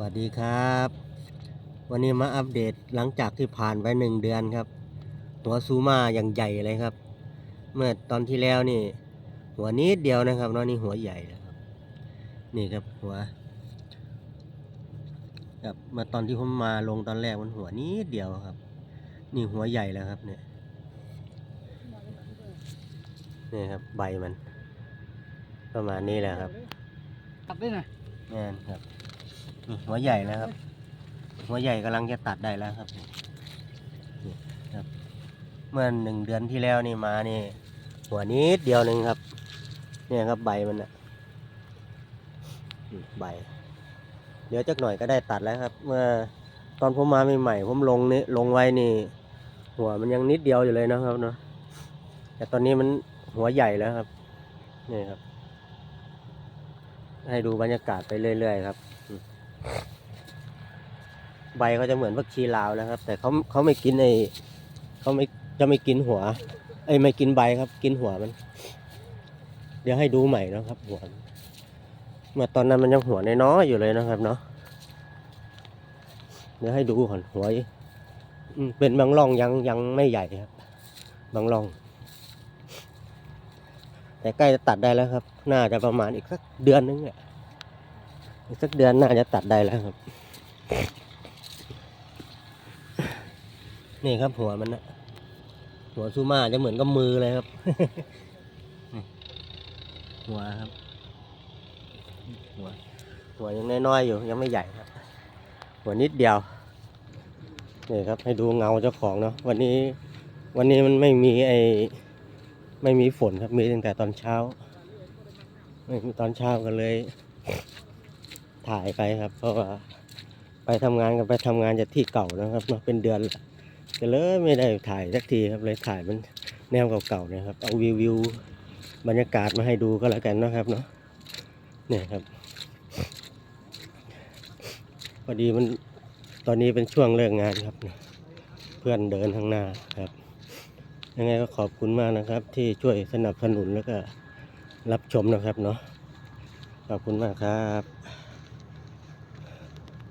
วัสดีครับ วันนี้มาอัปเดตหลังจากที่ผ่านไปหนึ่งเดือนครับ หัวซูมาอย่างใหญ่เลยครับ เมื่อตอนที่แล้วนี่ หัวนิดเดียวนะครับเนาะนี่หัวใหญ่แล้วครับ นี่ครับหัวครับเมื่อตอนที่ผมมาลงตอนแรกมันหัวนิดเดียวครับ นี่หัวใหญ่แล้วครับเนี่ยนี่ครับใบมัน ประมาณนี้แหละครับ ตัดได้หน่อยแน่นครับ นี่หัวใหญ่แล้วครับ หัวใหญ่กำลังจะตัดได้แล้วครับนี่ครับ เมื่อหนึ่งเดือนที่แล้วนี่มานี่ หัวนิดเดียวหนึ่งครับ เนี่ยครับใบมันอะใบ เดี๋ยวจักหน่อยก็ได้ตัดแล้วครับ เมื่อตอนผมมาใหม่ๆผมลงนี่ลงไว้นี่ หัวมันยังนิดเดียวอยู่เลยนะครับเนาะแต่ตอนนี้มันหัวใหญ่แล้วครับนี่ครับ ให้ดูบรรยากาศไปเรื่อยๆครับ ใบเขาจะเหมือนพักชีลาวนะครับ แต่เขาเขาไม่กินไอเขาไม่จะไม่กินหัวไอไม่กินใบครับ กินหัวมัน เดี๋ยวให้ดูใหม่นะครับ หัวมันเมื่อตอนนั้นมันยังหัวน้อยๆอยู่เลยนะครับ เนาะเดี๋ยวให้ดูก่อนหัวเป็นบางร่องยังยังไม่ใหญ่ครับ บางร่อง แต่ใกล้จะตัดได้แล้วครับ น่าจะประมาณอีกสักเดือนนึงเนี่ย อีกสักเดือนน่าจะตัดได้แล้วครับ นี่ครับหัวมันนะหัวซูมาจะเหมือนกับมือเลยครับ หัวครับ หัวหัวยังน้อยๆอยู่ยังไม่ใหญ่ครับหัวนิดเดียวนี่ครับ ให้ดูเงาเจ้าของเนาะวันนี้ วันนี้มันไม่มีไอไม่มีฝนครับมีตั้งแต่ตอนเช้า ไม่มีตอนเช้ากันเลย ถ่ายไปครับ เพราะว่าไปทำงานกันไปทำงานจากที่เก่านะครับเนาะเป็นเดือนก็เลยไม่ได้ถ่ายสักทีครับเลยถ่ายมันแนวเก่าๆนี่ยครับเอาวิววิวบรรยากาศมาให้ดูก็แล้วกันนะครับเนาะเนี่ยครับพอดีมันตอนนี้เป็นช่วงเลิกงานครับเนี่ยเพื่อนเดินข้างหน้าครับ ยังไงก็ขอบคุณมากนะครับ ที่ช่วยสนับสนุนแล้วก็รับชมนะครับเนาะขอบคุณมากครับ